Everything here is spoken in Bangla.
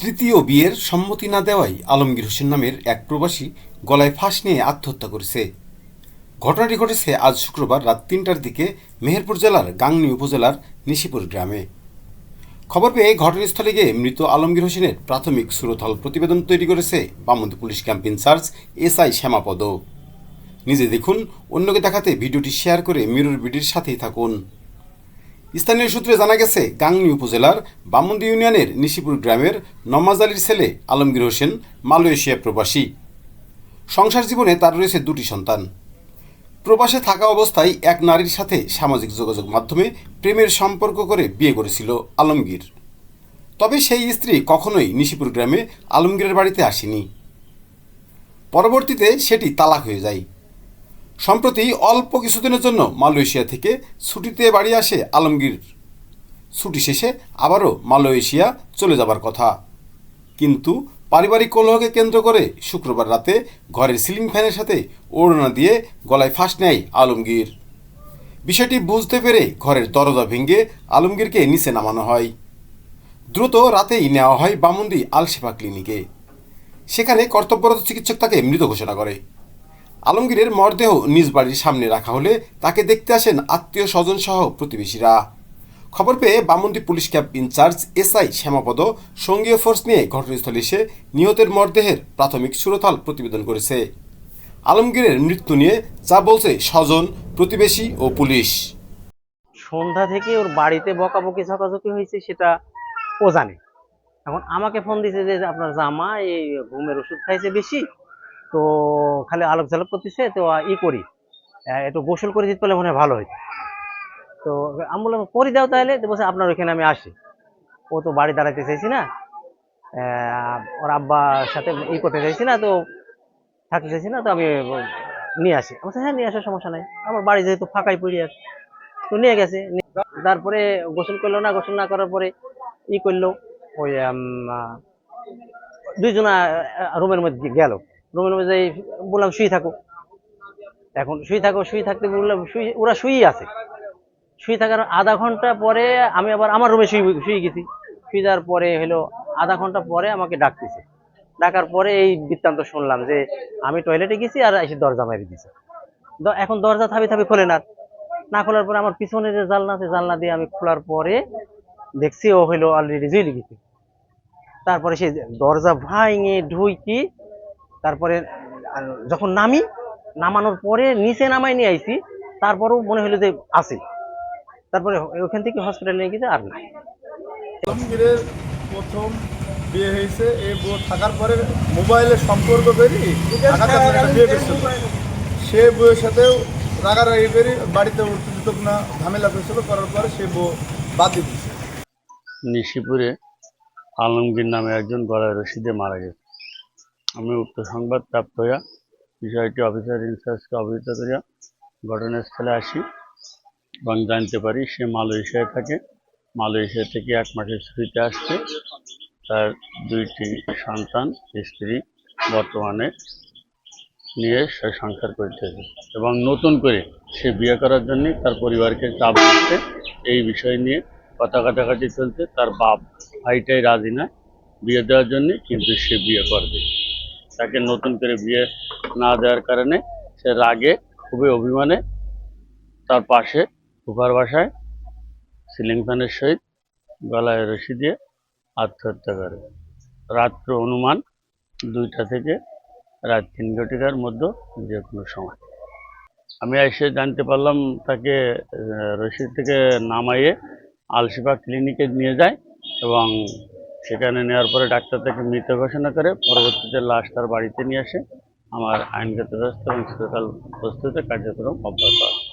তৃতীয় বিয়ের সম্মতি না দেওয়ায় আলমগীর হোসেন নামের এক প্রবাসী গলায় ফাঁস নিয়ে আত্মহত্যা করেছে। ঘটনাটি ঘটেছে আজ শুক্রবার রাত তিনটার দিকে মেহেরপুর জেলার গাংনী উপজেলার নিশিপুর গ্রামে। খবর পেয়ে ঘটনাস্থলে গিয়ে মৃত আলমগীর হোসেনের প্রাথমিক সুরতল প্রতিবেদন তৈরি করেছে Bamandi police camp incharge SI Shyamapada. নিজে দেখুন, অন্যকে দেখাতে ভিডিওটি শেয়ার করে মিরর বিডির সাথেই থাকুন। স্থানীয় সূত্রে জানা গেছে, গাংনী উপজেলার বামন্দি ইউনিয়নের নিশিপুর গ্রামের নমাজ আলীর ছেলে আলমগীর হোসেন মালয়েশিয়া প্রবাসী। সংসার জীবনে তার রয়েছে দুটি সন্তান। প্রবাসে থাকা অবস্থায় এক নারীর সাথে সামাজিক যোগাযোগ মাধ্যমে প্রেমের সম্পর্ক করে বিয়ে করেছিল আলমগীর। তবে সেই স্ত্রী কখনোই নিশিপুর গ্রামে আলমগীরের বাড়িতে আসেনি। পরবর্তীতে সেটি তালাক হয়ে যায়। সম্প্রতি অল্প কিছুদিনের জন্য মালয়েশিয়া থেকে ছুটিতে বাড়ি আসে আলমগীর। ছুটি শেষে আবারও মালয়েশিয়া চলে যাবার কথা। কিন্তু পারিবারিক কলহকে কেন্দ্র করে শুক্রবার রাতে ঘরের সিলিং ফ্যানের সাথে ওড়না দিয়ে গলায় ফাঁস নেয় আলমগীর। বিষয়টি বুঝতে পেরে ঘরের দরজা ভেঙে আলমগীরকে নিচে নামানো হয়। দ্রুত রাতেই নেওয়া হয় বামুন্দি আলশেফা ক্লিনিকে। সেখানে কর্তব্যরত চিকিৎসক তাকে মৃত ঘোষণা করে। আলমগীরের মরদেহ নিজ বাড়ির সামনে রাখা হলে তাকে দেখতে আসেন আত্মীয় স্বজন সহ প্রতিবেশীরা। খবর পেয়ে Bamandi police camp incharge SI Shyamapada সঙ্গীয় force নিয়ে ঘটনাস্থলে এসে নিহতের মরদেহের প্রাথমিক সুরতাল প্রতিবেদন করেছে। আলমগীরের মৃত্যু নিয়ে যা বলছে স্বজন, প্রতিবেশী ও পুলিশ। সন্ধ্যা থেকে ওর বাড়িতে বকাবকি ঝকাঝকি হয়েছে সেটা ও জানে। এখন আমাকে ফোন দিয়েছে যে আপনার জামা এই ঘুমের ওষুধ খাইছে বেশি তো খালি আলোক ঝালক করতেছে তো ই করি। একটু গোসল করে দিতে পারলে মনে হয় ভালো হইতো। তো আমি বললাম, করে দাও তাহলে। বলছে, আপনার ওইখানে আমি আসি। ও তো বাড়ি দাঁড়াতে চাইছি না। ওর আব্বার সাথে ই করতে চাইছি না, তো থাকতে চাইছি না, তো আমি নিয়ে আসি। আমি হ্যাঁ নিয়ে আসার সমস্যা নাই। আমার বাড়ি যেহেতু ফাঁকাই পড়ে আছে। তো নিয়ে গেছে তারপরে গোসল করল না, গোসল না করার পরে ই করল। ওই দুইজনা রুমের মধ্যে গেল। রুমের মধ্যে বললাম শুয়ে থাকো। এখন শুয়ে থাকো, শুয়ে থাকতে বললাম শুয়ে, ওরা শুয়েই আছে। শুয়ে থাকার আধা ঘণ্টা পরে আমি আবার আমার রুমে শুয়ে শুয়ে গেছি। শুয়ে যাওয়ার পরে হলো আধা ঘণ্টা পরে আমাকে ডাকতেছে। ডাকার পরে এই বৃত্তান্ত শুনলাম যে আমি টয়লেটে গেছি আর এসে দরজা মারি দিছে। এখন দরজা থাবি থাবি খোলে না। না খোলার পরে আমার পিছনে যে জানলা আছে জানলা দিয়ে আমি খোলার পরে দেখছি ও হইল অলরেডি জুইলে গেছে। তারপরে সে দরজা ভাঙে ঢুইকি তারপরে আর যখন নামি নামানোর পরে নিচে নামাই নিয়ে আইছি তারপরেও মনে হলো যে আছে। তারপরে ওখান থেকে হসপিটালে নিয়ে গেছে আর নাই। প্রথম বিয়ে হয়েছে এই বউ থাকার পরে মোবাইলে সম্পর্ক করি বিয়ে করছিল। সে বউয়ের সাথেও রাগারাগি করি বাড়িতে উঠতে দিত না ঝামেলা করছিল করার পরে সে বউ বাদ দিয়ে নিশিপুরে আলমগীর নামে একজন গলায় রশিদে মারা গেছে। আমি উক্ত সংবাদ প্রাপ্ত হইয়া বিষয়টি অফিসার ইনচার্জকে অবহিত করিয়া ঘটনাস্থলে আসি। এবং জানতে পারি সে মালয়েশিয়ায় থাকে। মালয়েশিয়া থেকে এক মাসের ছুটিতে আসছে। তার দুইটি সন্তান, স্ত্রী বর্তমানে নিয়ে সে সংসার করতেছে। এবং নতুন করে সে বিয়ে করার জন্য তার পরিবারকে চাপ দিচ্ছে। এই বিষয় নিয়ে কথা কাটাকাটি চলছে। তার বাপ ভাইটাই রাজি না বিয়ে দেওয়ার জন্য, কিন্তু সে বিয়ে করবে। তাকে নতুন করে বিয়ে না দেওয়ার কারণে সে রাগে, খুবই অভিমানে তার পাশে ফুফার বাসায় সিলিং ফ্যানের সহিত গলায় রশি দিয়ে আত্মহত্যা করে। রাত্র অনুমান দুইটা থেকে রাত তিন ঘটিকার মধ্যে যে কোনো সময়। আমি এসে জানতে পারলাম তাকে রশি থেকে নামাইয়ে আলশিফা ক্লিনিকে নিয়ে যায় এবং সেখানে নেওয়ার পরে ডাক্তার তাকে মৃত ঘোষণা করে পরবর্তীতে লাশ তার বাড়িতে নিয়ে আসে। আমার আইনগত ব্যবস্থা এবং হাসপাতাল প্রস্তুতে কার্যক্রম অব্যাহত আছে।